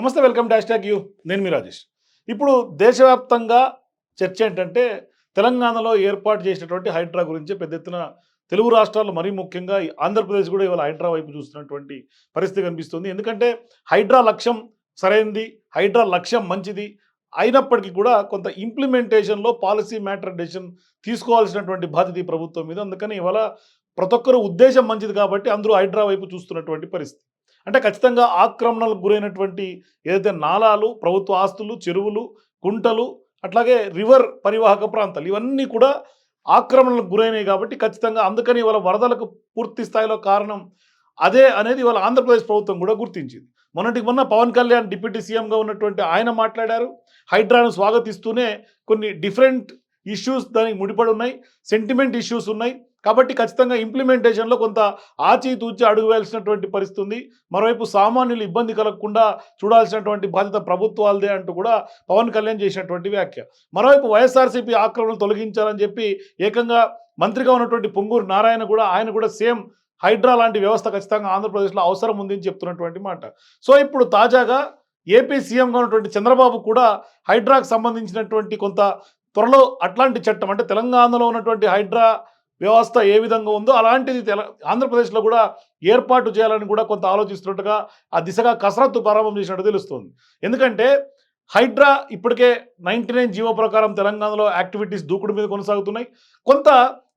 నమస్తే welcome dash hash tag you. నేను మీ రాజేష్. ఇప్పుడు దేశవ్యాప్తంగా చర్చ ఏంటంటే తెలంగాణలో ఏర్పాటు చేసినటువంటి హైడ్రా గురించి పెద్ద ఎత్తున తెలుగు రాష్ట్రాలు మరీ ముఖ్యంగా ఈ ఆంధ్రప్రదేశ్ కూడా ఇవాళ హైడ్రా వైపు చూస్తున్నటువంటి పరిస్థితి కనిపిస్తుంది. ఎందుకంటే హైడ్రా లక్ష్యం సరైనది హైడ్రా లక్ష్యం మంచిది అయినప్పటికీ కూడా కొంత ఇంప్లిమెంటేషన్లో పాలసీ మ్యాటర్ డెసిషన్ తీసుకోవాల్సినటువంటి బాధ్యత ఈ ప్రభుత్వం మీద. అందుకని ఇవాళ ప్రతి ఒక్కరు ఉద్దేశం మంచిది కాబట్టి అందరూ హైడ్రా వైపు చూస్తున్నటువంటి పరిస్థితి. అంటే ఖచ్చితంగా ఆక్రమణలకు గురైనటువంటి ఏదైతే నాలాలు ప్రభుత్వ ఆస్తులు చెరువులు కుంటలు అట్లాగే రివర్ పరివాహక ప్రాంతాలు ఇవన్నీ కూడా ఆక్రమణలకు గురైనాయి కాబట్టి ఖచ్చితంగా అందుకని ఇవాళ వరదలకు పూర్తి స్థాయిలో కారణం అదే అనేది ఇవాళ ఆంధ్రప్రదేశ్ ప్రభుత్వం కూడా గుర్తించింది. మొన్నటికి మొన్న పవన్ కళ్యాణ్ డిప్యూటీ సీఎంగా ఉన్నటువంటి ఆయన మాట్లాడారు. హైడ్రాను స్వాగతిస్తూనే కొన్ని డిఫరెంట్ ఇష్యూస్ దానికి ముడిపడి ఉన్నాయి. సెంటిమెంట్ ఇష్యూస్ ఉన్నాయి. కాబట్టి ఖచ్చితంగా ఇంప్లిమెంటేషన్లో కొంత ఆచితూచి అడుగు వేయాల్సినటువంటి పరిస్థితి ఉంది. మరోవైపు సామాన్యులు ఇబ్బంది కలగకుండా చూడాల్సినటువంటి బాధ్యత ప్రభుత్వాలదే అంటూ కూడా పవన్ కళ్యాణ్ చేసినటువంటి వ్యాఖ్య. మరోవైపు వైఎస్ఆర్సీపీ ఆక్రమణలు తొలగించాలని చెప్పి ఏకంగా మంత్రిగా ఉన్నటువంటి పొంగూరు నారాయణ కూడా ఆయన కూడా సేమ్ హైడ్రా లాంటి వ్యవస్థ ఖచ్చితంగా ఆంధ్రప్రదేశ్లో అవసరం ఉందని చెప్తున్నటువంటి మాట. సో ఇప్పుడు తాజాగా ఏపీ సీఎంగా ఉన్నటువంటి చంద్రబాబు కూడా హైడ్రాకు సంబంధించినటువంటి కొంత త్వరలో అట్లాంటి చట్టం అంటే తెలంగాణలో ఉన్నటువంటి హైడ్రా వ్యవస్థ ఏ విధంగా ఉందో అలాంటిది తెల ఆంధ్రప్రదేశ్లో కూడా ఏర్పాటు చేయాలని కూడా కొంత ఆలోచిస్తున్నట్టుగా ఆ దిశగా కసరత్తు ప్రారంభం చేసినట్టు తెలుస్తుంది. ఎందుకంటే హైడ్రా ఇప్పటికే నైంటీ నైన్ జీవో ప్రకారం తెలంగాణలో యాక్టివిటీస్ దూకుడు మీద కొనసాగుతున్నాయి. కొంత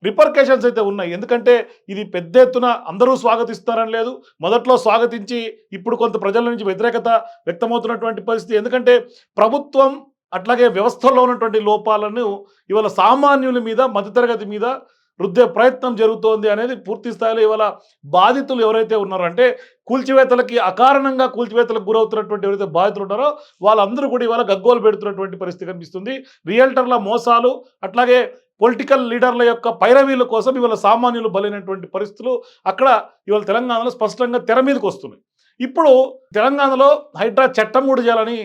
రిపర్కేషన్స్ అయితే ఉన్నాయి. ఎందుకంటే ఇది పెద్ద ఎత్తున అందరూ స్వాగతిస్తారని లేదు. మొదట్లో స్వాగతించి ఇప్పుడు కొంత ప్రజల నుంచి వ్యతిరేకత వ్యక్తమవుతున్నటువంటి పరిస్థితి. ఎందుకంటే ప్రభుత్వం అట్లాగే వ్యవస్థలో ఉన్నటువంటి లోపాలను ఇవాళ సామాన్యుల మీద మధ్యతరగతి మీద రుద్దే ప్రయత్నం జరుగుతోంది అనేది పూర్తి స్థాయిలో ఇవాళ బాధితులు ఎవరైతే ఉన్నారో అంటే కూల్చివేతలకి అకారణంగా కూల్చివేతలకు గురవుతున్నటువంటి ఎవరైతే బాధితులు ఉన్నారో వాళ్ళందరూ కూడా ఇవాళ గగ్గోలు పెడుతున్నటువంటి పరిస్థితి కనిపిస్తుంది. రియల్టర్ల మోసాలు అట్లాగే పొలిటికల్ లీడర్ల యొక్క పైరవీల కోసం ఇవాళ సామాన్యులు బలైనటువంటి పరిస్థితులు అక్కడ ఇవాళ తెలంగాణలో స్పష్టంగా తెర మీదకి వస్తున్నాయి. ఇప్పుడు తెలంగాణలో హైడ్రా చట్టం కూడా చేయాలని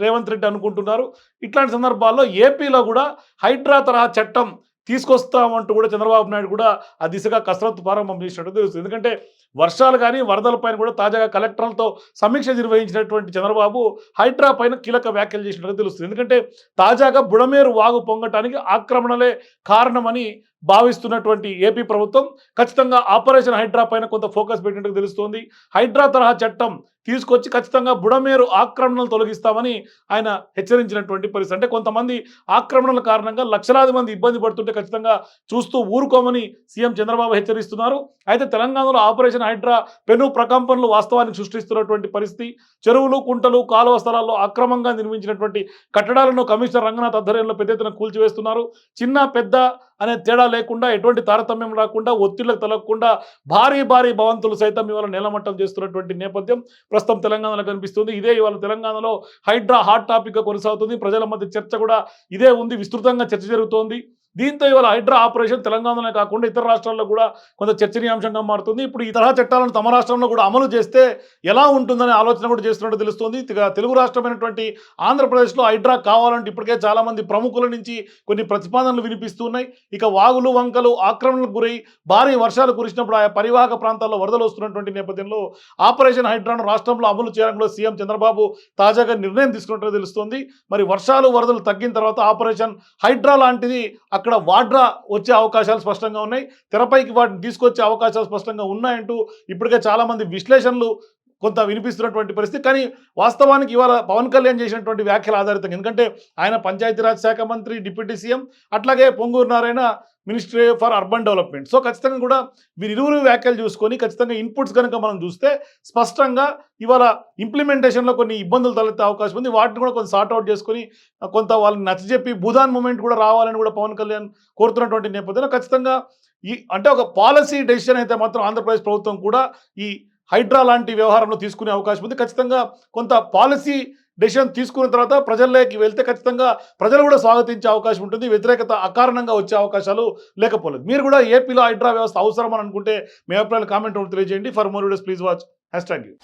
రేవంత్ రెడ్డి అనుకుంటున్నారు. ఇట్లాంటి సందర్భాల్లో ఏపీలో కూడా హైడ్రా తరహా చట్టం తీసుకొస్తామంటూ కూడా చంద్రబాబు నాయుడు కూడా ఆ దిశగా కసరత్తు ప్రారంభం చేసినట్టు తెలుస్తుంది. ఎందుకంటే వర్షాలు కానీ వరదల పైన కూడా తాజాగా కలెక్టర్లతో సమీక్ష నిర్వహించినటువంటి చంద్రబాబు హైడ్రా పైన కీలక వ్యాఖ్యలు చేసినట్టు తెలుస్తుంది. ఎందుకంటే తాజాగా బుడమేరు వాగు పొంగటానికి ఆక్రమణలే కారణమని భావిస్తున్నటువంటి ఏపీ ప్రభుత్వం ఖచ్చితంగా ఆపరేషన్ హైడ్రా పైన కొంత ఫోకస్ పెట్టినట్టు తెలుస్తోంది. హైడ్రా తరహా చట్టం తీసుకొచ్చి ఖచ్చితంగా బుడమేరు ఆక్రమణలు తొలగిస్తామని ఆయన హెచ్చరించినటువంటి పరిస్థితి. అంటే కొంతమంది ఆక్రమణల కారణంగా లక్షలాది మంది ఇబ్బంది పడుతుంటే ఖచ్చితంగా చూస్తూ ఊరుకోమని సీఎం చంద్రబాబు హెచ్చరిస్తున్నారు. అయితే తెలంగాణలో ఆపరేషన్ హైడ్రా పెను ప్రకంపనలు వాస్తవాన్ని సృష్టిస్తున్నటువంటి పరిస్థితి. చెరువులు కుంటలు కాలువ స్థలాల్లో అక్రమంగా నిర్మించినటువంటి కట్టడాలను కమిషనర్ రంగనాథ్ ఆధ్వర్యంలో పెద్ద ఎత్తున కూల్చివేస్తున్నారు. చిన్న పెద్ద అనే తేడా లేకుండా ఎటువంటి తారతమ్యం రాకుండా ఒత్తిళ్ళకు తలగకుండా భారీ భారీ భవంతులు సైతం ఇవాళ నేలమట్టం చేస్తున్నటువంటి నేపథ్యం ప్రస్తుతం తెలంగాణలో కనిపిస్తుంది. ఇదే ఇవాళ తెలంగాణలో హైడ్రా హాట్ టాపిక్గా కొనసాగుతుంది. ప్రజల మధ్య చర్చ కూడా ఇదే ఉంది. విస్తృతంగా చర్చ జరుగుతోంది. దీంతో ఇవాళ హైడ్రా ఆపరేషన్ తెలంగాణలోనే కాకుండా ఇతర రాష్ట్రాల్లో కూడా కొంత చర్చనీయాంశంగా మారుతుంది. ఇప్పుడు ఈ తరహా చట్టాలను తమ రాష్ట్రంలో కూడా అమలు చేస్తే ఎలా ఉంటుందనే ఆలోచన కూడా చేస్తున్నట్టు తెలుస్తుంది. తెలుగు రాష్ట్రమైనటువంటి ఆంధ్రప్రదేశ్లో హైడ్రా కావాలంటే ఇప్పటికే చాలామంది ప్రముఖుల నుంచి కొన్ని ప్రతిపాదనలు వినిపిస్తున్నాయి ఇక వాగులు వంకలు ఆక్రమణలకు గురై భారీ వర్షాలు కురిసినప్పుడు ఆయా పరివాహక ప్రాంతాల్లో వరదలు వస్తున్నటువంటి నేపథ్యంలో ఆపరేషన్ హైడ్రాను రాష్ట్రంలో అమలు చేయడంలో సీఎం చంద్రబాబు తాజాగా నిర్ణయం తీసుకున్నట్టు తెలుస్తుంది. మరి వర్షాలు వరదలు తగ్గిన తర్వాత ఆపరేషన్ హైడ్రా లాంటిది అక్కడ వాడ్రా వచ్చే అవకాశాలు స్పష్టంగా ఉన్నాయి. తెరపైకి వాటిని తీసుకొచ్చే అవకాశాలు స్పష్టంగా ఉన్నాయంటూ ఇప్పటికే చాలామంది విశ్లేషణలు కొంత వినిపిస్తున్నటువంటి పరిస్థితి. కానీ వాస్తవానికి ఇవాళ పవన్ కళ్యాణ్ చేసినటువంటి వ్యాఖ్యల ఆధారితంగా ఎందుకంటే ఆయన పంచాయతీరాజ్ శాఖ మంత్రి డిప్యూటీ సీఎం అట్లాగే Ponguru Narayana ministry for urban development. So ఖచ్చితంగా కూడా వీరిరువురు వ్యాఖ్యలు చూసుకొని ఖచ్చితంగా ఇన్పుట్స్ కనుక మనం చూస్తే స్పష్టంగా ఇవాళ ఇంప్లిమెంటేషన్లో కొన్ని ఇబ్బందులు తలెత్తే అవకాశం ఉంది. వాటిని కూడా కొంత సార్ట్అవుట్ చేసుకొని కొంత వాళ్ళని నచ్చజెప్పి భూదాన్ మూమెంట్ కూడా రావాలని కూడా పవన్ కళ్యాణ్ కోరుతున్నటువంటి నేపథ్యంలో ఖచ్చితంగా ఈ అంటే ఒక పాలసీ డెసిషన్ అయితే మాత్రం ఆంధ్రప్రదేశ్ ప్రభుత్వం కూడా ఈ హైడ్రా లాంటి వ్యవహారంలో తీసుకునే అవకాశం ఉంది. ఖచ్చితంగా కొంత పాలసీ డెసిషన్ తీసుకున్న తర్వాత ప్రజల్లోకి వెళ్తే ఖచ్చితంగా ప్రజలు కూడా స్వాగతించే అవకాశం ఉంటుంది. వ్యతిరేకత అకారణంగా వచ్చే అవకాశాలు లేకపోలేదు. మీరు కూడా ఏపీలో హైడ్రా వ్యవస్థ అవసరం అని అనుకుంటే మీ అభిప్రాయాలు కామెంట్ తెలియజేయండి. For more videos please watch hash tag you